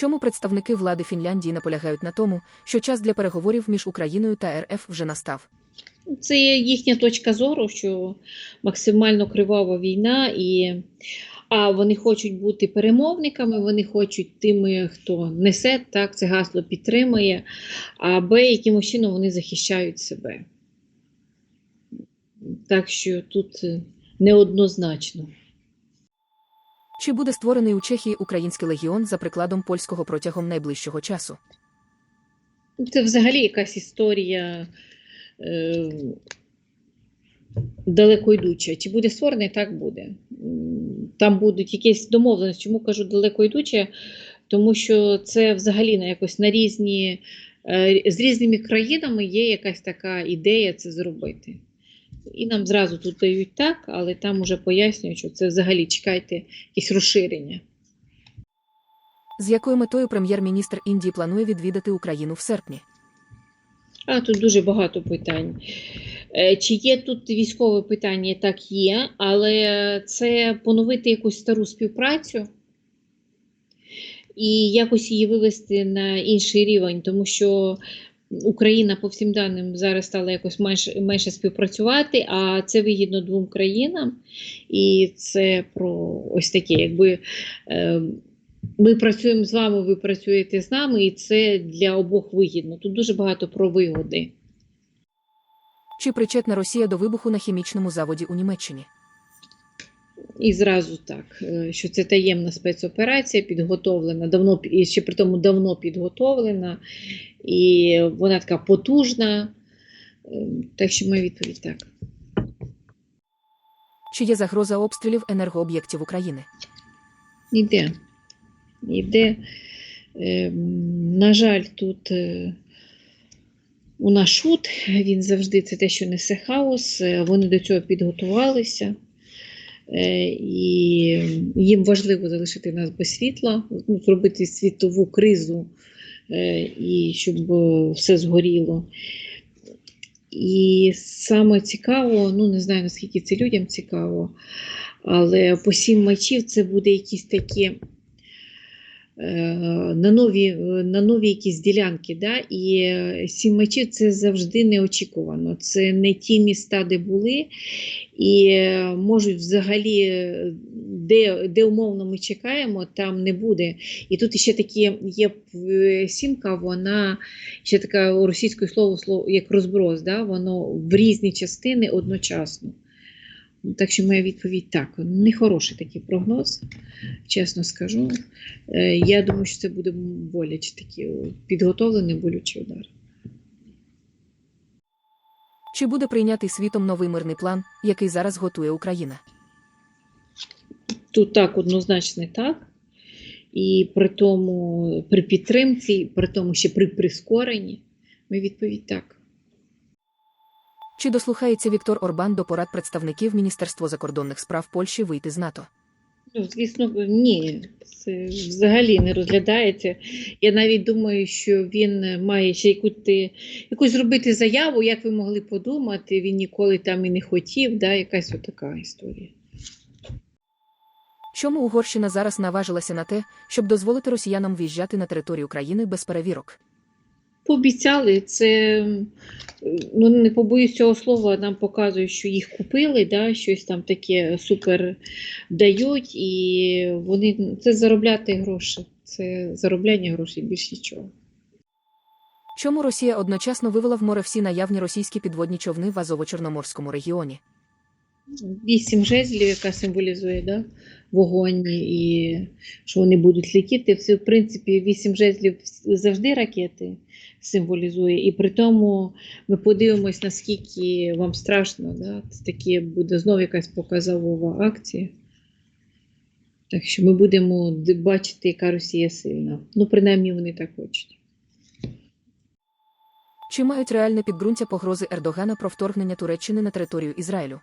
Чому представники влади Фінляндії наполягають на тому, що час для переговорів між Україною та РФ вже настав? Це їхня точка зору, що максимально кривава війна, і а вони хочуть бути перемовниками, вони хочуть тими, хто несе так, це гасло підтримує, а Б, якимось чином вони захищають себе. Так що тут неоднозначно. Чи буде створений у Чехії український легіон за прикладом польського протягом найближчого часу? Це взагалі якась історія е, далеко йдуча. Чи буде створений, так буде. Там будуть якісь домовленості. Чому кажу далеко йдуче? Тому що це взагалі на якось на різні, е, з різними країнами є якась така ідея це зробити. І нам зразу тут дають так, але там уже пояснюють, що це взагалі чекайте якісь розширення. З якою метою прем'єр-міністр Індії планує відвідати Україну в серпні? А тут дуже багато питань. Е, Чи є тут військове питання? Так є, але це поновити якусь стару співпрацю і якось її вивести на інший рівень, тому що Україна по всім даним зараз стала якось менше, менше співпрацювати, а це вигідно двом країнам. І це про ось таке, якби. Е, ми працюємо з вами, ви працюєте з нами, і це для обох вигідно. Тут дуже багато про вигоди. Чи причетна Росія до вибуху на хімічному заводі у Німеччині? І зразу так, е, що це таємна спецоперація, підготовлена, давно і ще при тому давно підготовлена, і вона така потужна. Е, Так що моя відповідь так. Чи є загроза обстрілів енергооб'єктів України? Іде. Іде. Е, на жаль, тут е, у нас шут, він завжди це те, що несе хаос. Вони до цього підготувалися. Е, і їм важливо залишити нас без світла, ну, зробити світову кризу, е, і щоб все згоріло. І саме цікаво, ну не знаю наскільки це людям цікаво, але по сім мечів це буде якісь такі е, на нові, на нові якісь ділянки. Да? І сім мечів це завжди неочікувано. Це не ті міста, де були, і можуть взагалі, де, де умовно ми чекаємо, там не буде. І тут ще такі є е, сімка, вона ще така у російською слово, слово як розброс, да? воно в різні частини одночасно. Так що моя відповідь так. Нехороший такий прогноз, чесно скажу. Е, Я думаю, що це буде боляче такий підготовлений болючий удар. Чи буде прийнятий світом новий мирний план, який зараз готує Україна? Тут так однозначно так. І при тому, при підтримці, при тому ще при прискоренні, моя відповідь так. Чи дослухається Віктор Орбан до порад представників Міністерства закордонних справ Польщі вийти з НАТО? Ну, звісно, ні, це взагалі не розглядається. Я навіть думаю, що він має ще яку ти, якусь зробити заяву, як ви могли подумати, він ніколи там і не хотів, да, якась отака історія. Чому Угорщина зараз наважилася на те, щоб дозволити росіянам в'їжджати на територію країни без перевірок? Пообіцяли, це ну не побоюсь цього слова, нам показують, що їх купили, да, щось там таке супер дають, і вони це заробляти гроші. Це заробляння грошей, більш нічого. Чому Росія одночасно вивела в море всі наявні російські підводні човни в Азово-Чорноморському регіоні? Вісім жезлів, яка символізує да, вогонь, і що вони будуть летіти. Це, в принципі, вісім жезлів завжди ракети символізує. І при тому ми подивимось, наскільки вам страшно. Да? Це таке буде знову якась показовова акція. Так що ми будемо бачити, яка Росія сильна. Ну, принаймні, вони так хочуть. Чи мають реальне підґрунтя погрози Ердогана про вторгнення Туреччини на територію Ізраїлю?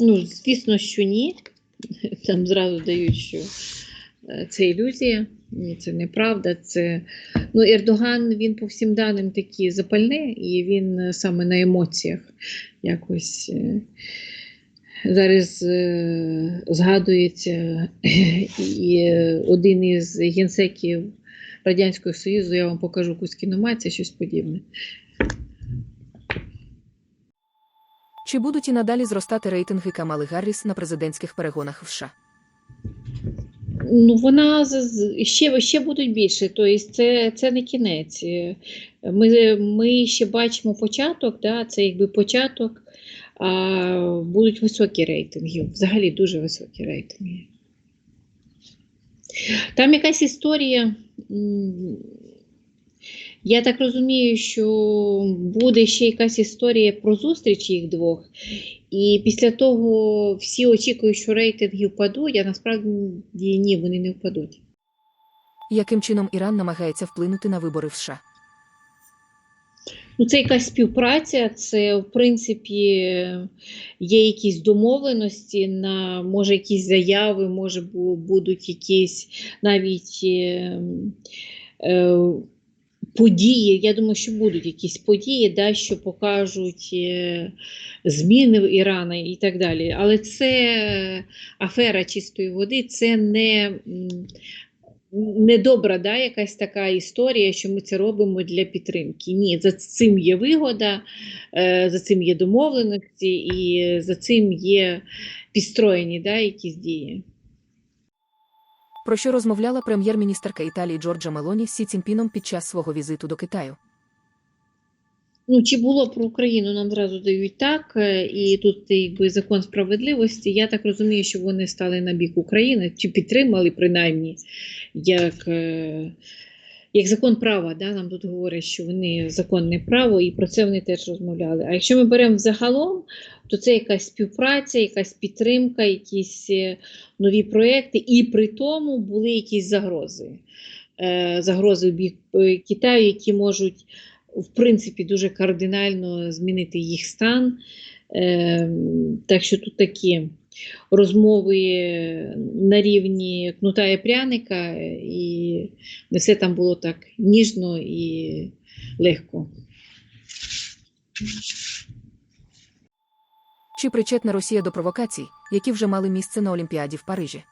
Ну, звісно, що ні. Там зразу дають, що е, це ілюзія, ні, це неправда. Це... Ну, Ердоган, він по всім даним такий запальний, і він е, саме на емоціях якось е, зараз згадується і один із генсеків Радянського Союзу, я вам покажу якусь кіномацію, щось подібне. Чи будуть і надалі зростати рейтинги Камали Гарріс на президентських перегонах в США? Ну, вона ще, ще будуть більше, тобто це, це не кінець. Ми, ми ще бачимо початок, да, це якби початок, а будуть високі рейтинги, взагалі дуже високі рейтинги. Там якась історія. Я так розумію, що буде ще якась історія про зустріч їх двох. І після того всі очікують, що рейтинги впадуть, а насправді ні, вони не впадуть. Яким чином Іран намагається вплинути на вибори в США? Ну, це якась співпраця, це, в принципі, є якісь домовленості, на, може, якісь заяви, може, будуть якісь навіть е, е, події. Я думаю, що будуть якісь події, да, що покажуть е, зміни в Ірані і так далі. Але це афера чистої води, це не. м, недобра да, якась така історія, що ми це робимо для підтримки. Ні, за цим є вигода, е, за цим є домовленості і за цим є підстроєні да, якісь дії. Про що розмовляла прем'єр-міністерка Італії Джорджа Мелоні з Сі Цінпіном під час свого візиту до Китаю? Ну, чи було про Україну, нам зразу дають так, е, і тут якби закон справедливості. Я так розумію, що вони стали на бік України, чи підтримали принаймні як, е, як закон права. Да? Нам тут говорять, що вони законне право, і про це вони теж розмовляли. А якщо ми беремо взагалом, то це якась співпраця, якась підтримка, якісь е, нові проекти, і при тому були якісь загрози. Е, Загрози в бік е, Китаю, які можуть в принципі дуже кардинально змінити їх стан. Е, Так що тут такі розмови на рівні кнута і пряника, і не все там було так ніжно і легко. Чи причетна Росія до провокацій, які вже мали місце на Олімпіаді в Парижі?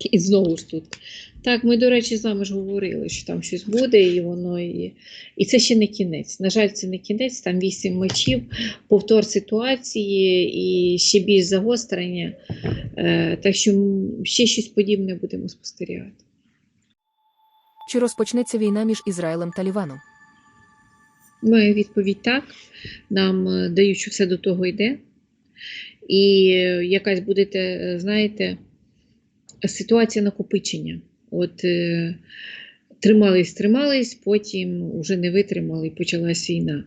І знову ж тут. Так, ми, до речі, з вами ж говорили, що там щось буде, і воно і. І це ще не кінець. На жаль, це не кінець, там вісім мечів, повтор ситуації і ще більш загострення. Е, так що ще щось подібне будемо спостерігати. Чи розпочнеться війна між Ізраїлем та Ліваном? Моя відповідь так. Нам е, дають, що все до того йде. І е, якась будете, знаєте, ситуація накопичення. От е, тримались, тримались, потім вже не витримали і почалась війна.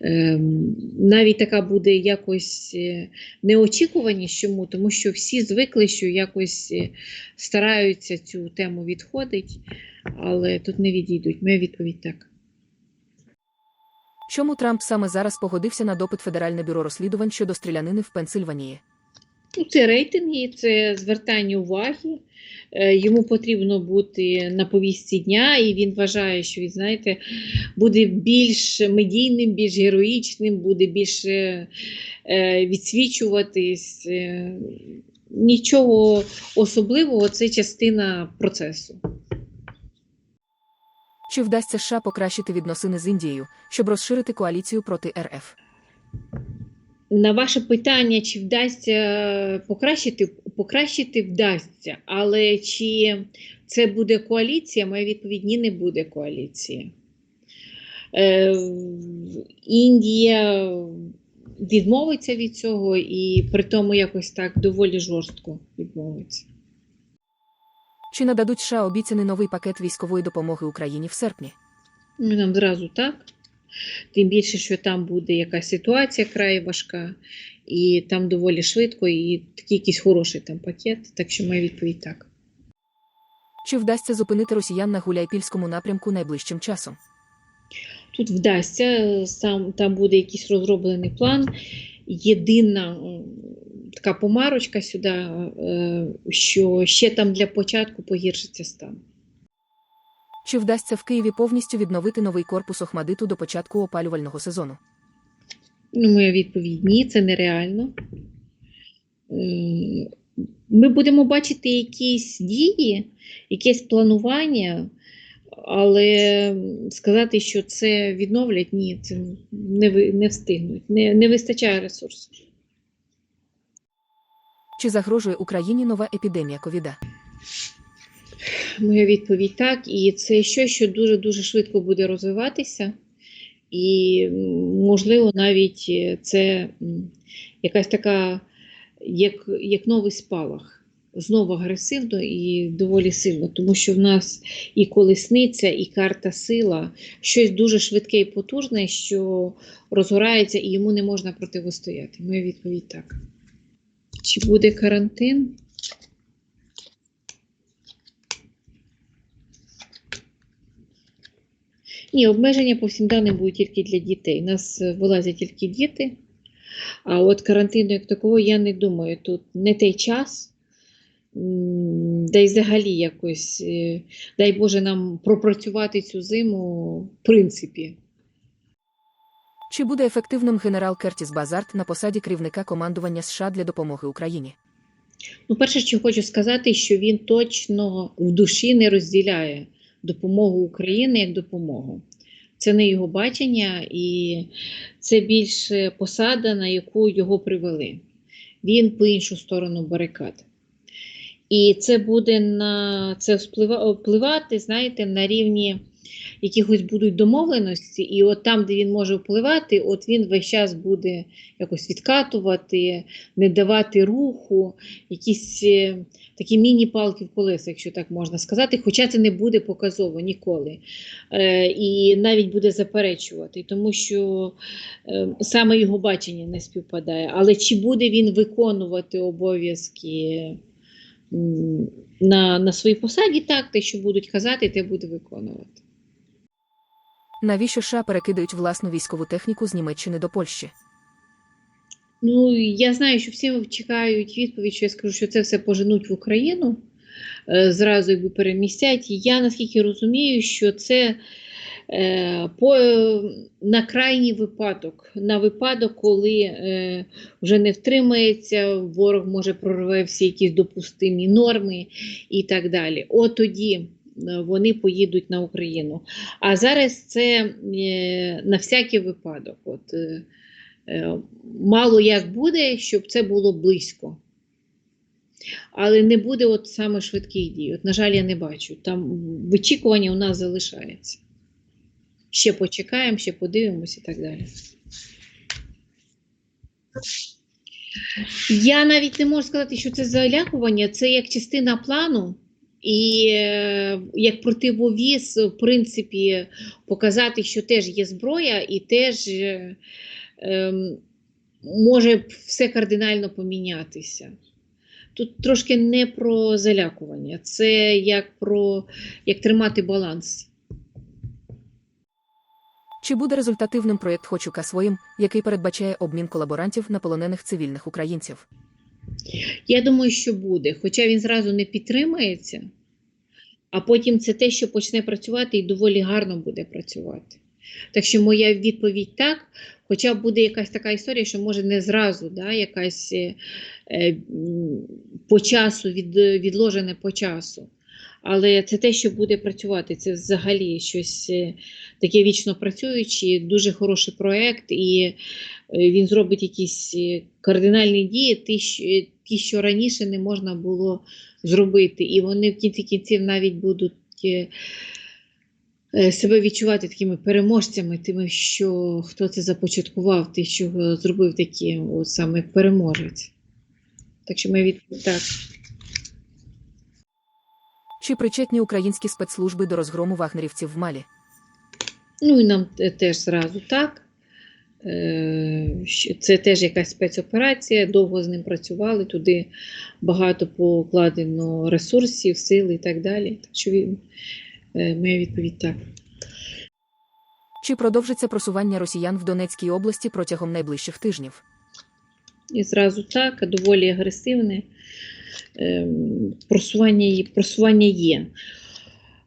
Ем, навіть така буде якось е, неочікуваність чому, тому що всі звикли, що якось е, стараються цю тему відходити, але тут не відійдуть. Моя відповідь так. Чому Трамп саме зараз погодився на допит Федеральне бюро розслідувань щодо стрілянини в Пенсильванії? Це рейтинги, це звертання уваги. Е, Йому потрібно бути на повістці дня, і він вважає, що він, знаєте, буде більш медійним, більш героїчним, буде більше е, відсвічуватись. Е, Нічого особливого, це частина процесу. Чи вдасться США покращити відносини з Індією, щоб розширити коаліцію проти РФ? На ваше питання, чи вдасться покращити, покращити вдасться, але чи це буде коаліція? Моя відповідь ні, не буде коаліції. Е, Індія відмовиться від цього і при тому якось так доволі жорстко відмовиться. Чи нададуть США обіцяний новий пакет військової допомоги Україні в серпні? Ну, Нам зразу так. Тим більше, що там буде якась ситуація край важка, і там доволі швидко, і такий якийсь хороший там пакет. Так що моя відповідь так. Чи вдасться зупинити росіян на Гуляйпільському напрямку найближчим часом? Тут вдасться, сам, там буде якийсь розроблений план. Єдина така помарочка сюди, е, що ще там для початку погіршиться стан. Чи вдасться в Києві повністю відновити новий корпус Охмадиту до початку опалювального сезону? Ну, моя відповідь ні, це нереально. Е, Ми будемо бачити якісь дії, якесь планування, але сказати, що це відновлять, ні, це не, не встигнуть, не, не вистачає ресурсів. Чи загрожує Україні нова епідемія ковіда? Моя відповідь так, і це щось, що дуже-дуже швидко буде розвиватися. І, можливо, навіть е, це якась така, як, як новий спалах. Знову агресивно і доволі сильно, тому що в нас і колесниця, і карта сила, щось дуже швидке і потужне, що розгорається і йому не можна противостояти. Моя відповідь так. Чи буде карантин? Ні, обмеження по всім даним будуть тільки для дітей. У нас е, вилазять тільки діти. А от карантину як такого я не думаю. Тут не той час, да й взагалі якось, е, дай Боже, нам пропрацювати цю зиму в принципі. Чи буде ефективним генерал Кертіс Базарт на посаді керівника командування США для допомоги Україні? Ну, перше, що хочу сказати, що він точно в душі не розділяє допомогу України як допомогу. Це не його бачення, і це більше посада, на яку його привели. Він по іншу сторону барикад. І це буде на це впливати, знаєте, на рівні якихось будуть домовленості, і от там, де він може впливати, от він весь час буде якось відкатувати, не давати руху, якісь е, такі міні-палки в колесах, якщо так можна сказати, хоча це не буде показово ніколи. Е, і навіть буде заперечувати, тому що е, саме його бачення не співпадає. Але чи буде він виконувати обов'язки на, на своїй посаді, так, те, що будуть казати, те буде виконувати. Навіщо США перекидають власну військову техніку з Німеччини до Польщі? Ну, я знаю, що всі чекають відповідь, що я скажу, що це все поженуть в Україну, е, зразу якби перемістять. Я наскільки розумію, що це е, по, на крайній випадок, на випадок, коли е, вже не втримається, ворог може прорве всі якісь допустимі норми і так далі. От тоді е, вони поїдуть на Україну. А зараз це е, на всякий випадок. От, Е, Мало як буде, щоб це було близько. Але не буде от саме швидких дій. От, на жаль, я не бачу. Там вичікування у нас залишається. Ще почекаємо, ще подивимося і так далі. Я навіть не можу сказати, що це залякування, це як частина плану. І е, як противовіз, в принципі, показати, що теж є зброя, і теж е, може все кардинально помінятися. Тут трошки не про залякування, це як про як тримати баланс. Чи буде результативним проєкт Хочука своїм, який передбачає обмін колаборантів на полонених цивільних українців? Я думаю, що буде, хоча він зразу не підтримається, а потім це те, що почне працювати і доволі гарно буде працювати. Так що моя відповідь так, хоча буде якась така історія, що може не зразу, да, якась е, е, по часу, від, відложене по часу. Але це те, що буде працювати. Це взагалі щось е, таке вічно працююче, дуже хороший проєкт, і е, він зробить якісь кардинальні дії, ті, що- раніше не можна було зробити. І вони в кінці кінців навіть будуть себе відчувати такими переможцями, тими, що хто це започаткував, ти, що зробив таким от саме переможець. Так що ми відповідь так. Чи причетні українські спецслужби до розгрому вагнерівців в Малі? Ну і нам теж зразу так. Е, Це теж якась спецоперація, довго з ним працювали, туди багато покладено ресурсів, сил і так далі. Так що він, е, моя відповідь так. Чи продовжиться просування росіян в Донецькій області протягом найближчих тижнів? І зразу так, доволі агресивне. Ем, Просування, є- просування є.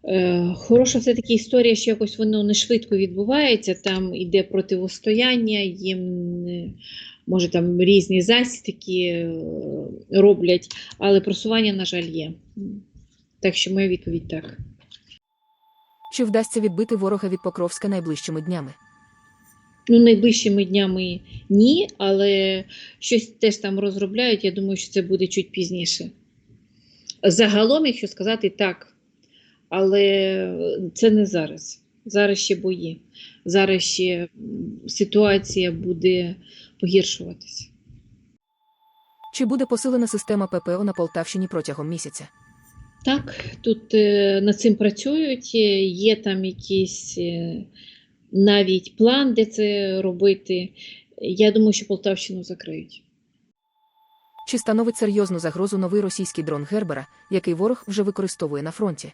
Е, Хороша все-таки історія, що якось воно не швидко відбувається, там іде противостояння, їм е, може там різні засідки е, роблять, але просування, на жаль, є. Так що моя відповідь так. Чи вдасться відбити ворога від Покровська найближчими днями? Ну, найближчими днями ні, але щось теж там розробляють. Я думаю, що це буде чуть пізніше. Загалом, якщо сказати так, але це не зараз. Зараз ще бої. Зараз ще ситуація буде погіршуватися. Чи буде посилена система ППО на Полтавщині протягом місяця? Так, тут е, над цим працюють. е, Є там якийсь е, навіть план, де це робити. Я думаю, що Полтавщину закриють. Чи становить серйозну загрозу новий російський дрон Гербера, який ворог вже використовує на фронті?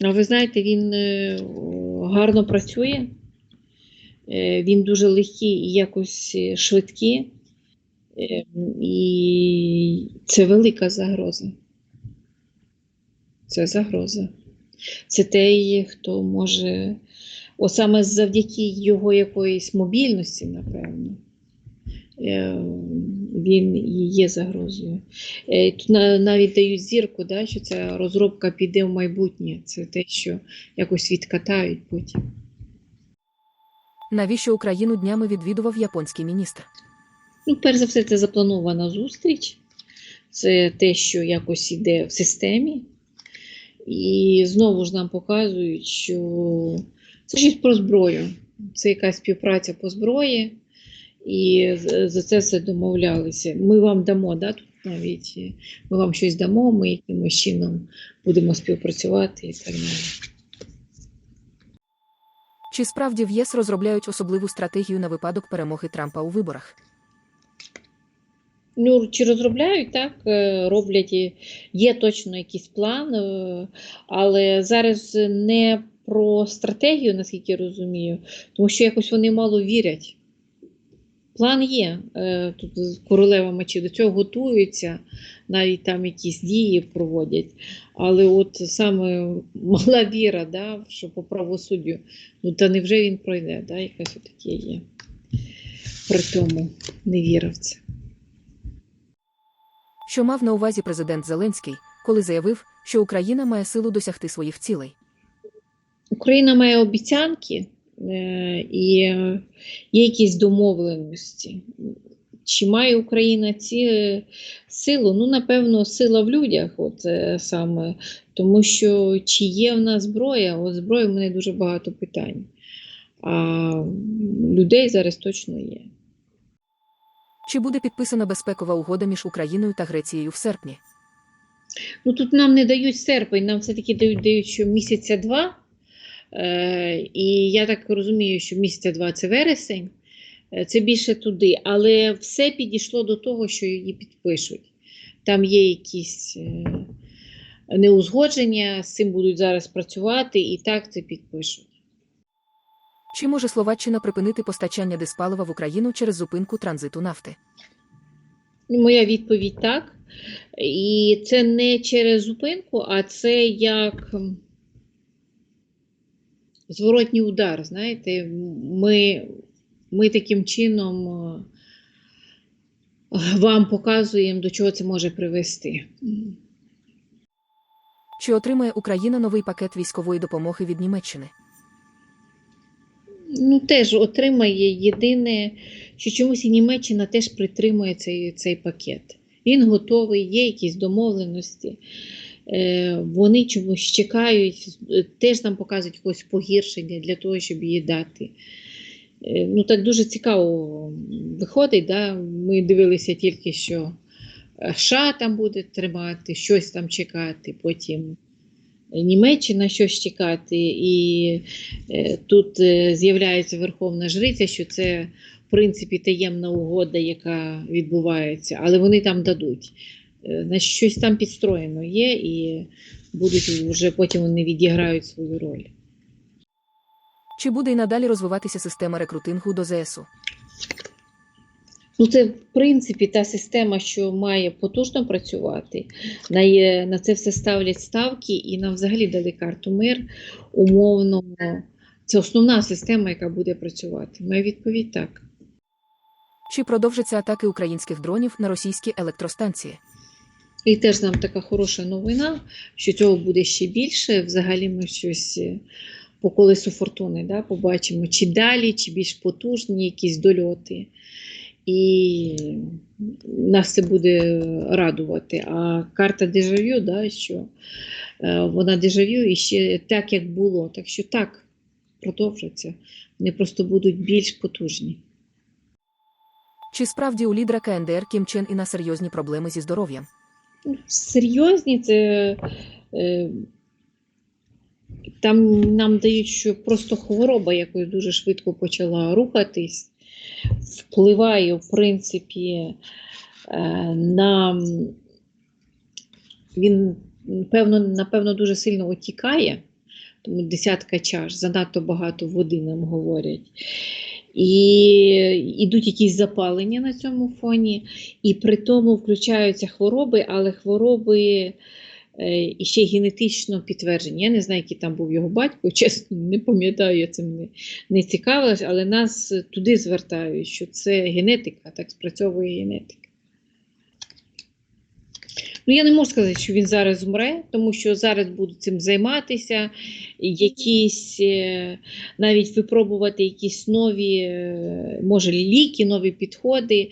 А ви знаєте, він е, гарно працює, Е, він дуже легкий і якось швидкий, Е, і це велика загроза. Це загроза. Це той, хто може, от саме завдяки його якоїсь мобільності, напевно, е, він і є загрозою. Е, Тут навіть дають зірку, да, що ця розробка піде в майбутнє. Це те, що якось відкатають потім. Навіщо Україну днями відвідував японський міністр? Ну, перш за все, це запланована зустріч. Це те, що якось іде в системі. І знову ж нам показують, що це щось про зброю. Це якась співпраця по зброї. І за це все домовлялися. Ми вам дамо, да, тут навіть е, ми вам щось дамо, ми якимось чином будемо співпрацювати і так далі. Чи справді в ЄС розробляють особливу стратегію на випадок перемоги Трампа у виборах? Ну, чи розробляють так, е, роблять, є точно якийсь план, е, але зараз не про стратегію, наскільки я розумію, тому що якось вони мало вірять. План є. е, Тут королева мечів до цього готуються, навіть там якісь дії проводять. Але от саме мала віра, да, що по правосуддю, ну та невже він пройде, да, якась таке є. При тому не віра в це. Що мав на увазі президент Зеленський, коли заявив, що Україна має силу досягти своїх цілей? Україна має обіцянки е, і є якісь домовленості. Чи має Україна ці е, силу? Ну, напевно, сила в людях, от е, саме, тому що чи є в нас зброя? От зброї в мене дуже багато питань. А людей зараз точно є. Чи буде підписана безпекова угода між Україною та Грецією в серпні? Ну тут нам не дають серпень, нам все-таки дають, дають що місяця два. Е, і я так розумію, що місяця два це вересень, е, це більше туди. Але все підійшло до того, що її підпишуть. Там є якісь е, неузгодження, з цим будуть зараз працювати, і так це підпишуть. Чи може Словаччина припинити постачання диспалива в Україну через зупинку транзиту нафти? Ну, Моя відповідь так. І це не через зупинку, а це як зворотній удар. Знаєте, ми, ми таким чином е, вам показуємо, до чого це може привести. Чи отримає Україна новий пакет військової допомоги від Німеччини? Ну, теж отримає єдине, що чомусь і Німеччина теж притримує цей, цей пакет. Він готовий, є якісь домовленості. Е, вони чомусь чекають, е, теж нам показують якось погіршення для того, щоб її дати. Е, ну, так дуже цікаво виходить. Да? Ми дивилися тільки, що США там буде тримати, щось там чекати, потім Німеччина щось чекати. І е, тут е, з'являється Верховна Жриця, що це в принципі таємна угода, яка відбувається, але вони там дадуть. Е, Значить, щось там підстроєно є, і будуть вже потім вони відіграють свою роль. Чи буде й надалі розвиватися система рекрутингу до ЗСУ? Ну, це в принципі та система, що має потужно працювати. На, є- на це все ставлять ставки і нам взагалі дали карту мир умовно. Це основна система, яка буде працювати. Моя відповідь так. Чи продовжаться атаки українських дронів на російські електростанції? І теж нам така хороша новина, що цього буде ще більше. Взагалі ми щось е, по колесу фортуни да, побачимо, чи далі, чи більш потужні якісь дольоти. І нас це буде радувати. А карта дежавю, да, що е, вона дежавю і ще так, як було. Так що так, продовжаться. Вони просто будуть більш потужні. Чи справді у лідера КНДР Кім Чен Іна серйозні проблеми зі здоров'ям? Серйозні, це е, там нам дають, що просто хвороба якось дуже швидко почала рухатись, впливає, в принципі, е, на він, певно, напевно, дуже сильно отікає, тому десятка чаш, занадто багато води нам говорять. І йдуть якісь запалення на цьому фоні. І при тому включаються хвороби, але хвороби і ще генетично підтверджені. Я не знаю, який там був його батько, чесно, не пам'ятаю, я цим не, не цікавилась, але нас туди звертають, що це генетика, так спрацьовує генетика. Ну, я не можу сказати, що він зараз змре, тому що зараз будуть цим займатися, якісь е, навіть випробувати якісь нові, е, може, ліки, нові підходи.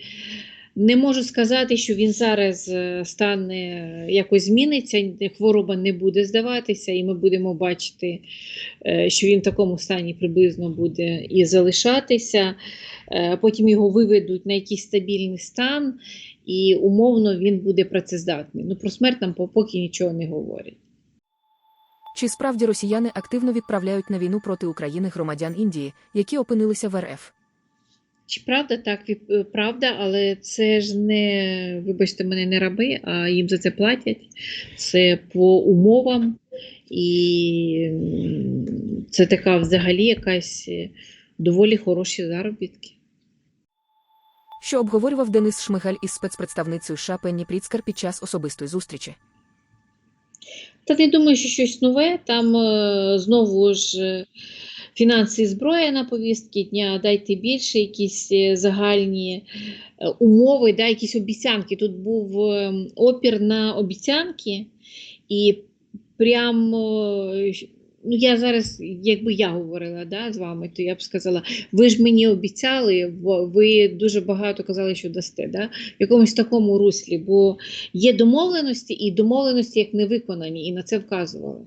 Не можу сказати, що він зараз е, стане якось зміниться, хвороба не буде здаватися, і ми будемо бачити, е, що він в такому стані приблизно буде і залишатися. Е, Потім його виведуть на якийсь стабільний стан, і умовно він буде працездатний. Ну про смерть нам поки нічого не говорять. Чи справді росіяни активно відправляють на війну проти України громадян Індії, які опинилися в РФ? Чи правда так, е, правда, але це ж не, вибачте мене, не раби, а їм за це платять. Це по умовам, і це така взагалі якась е, доволі хороші заробітки. Що обговорював Денис Шмигаль із спецпредставницею США Пенні Пріцкер під час особистої зустрічі? Та не думаю, що щось нове. Там е, знову ж фінанси і зброя на повістки дня, дайте більше, якісь е, загальні е, умови, да, якісь обіцянки. Тут був е, опір на обіцянки, і прям, е, ну я зараз, якби я говорила да, з вами, то я б сказала, ви ж мені обіцяли, бо ви дуже багато казали, що дасте. Да? В якомусь такому руслі, бо є домовленості і домовленості як не виконані, і на це вказували.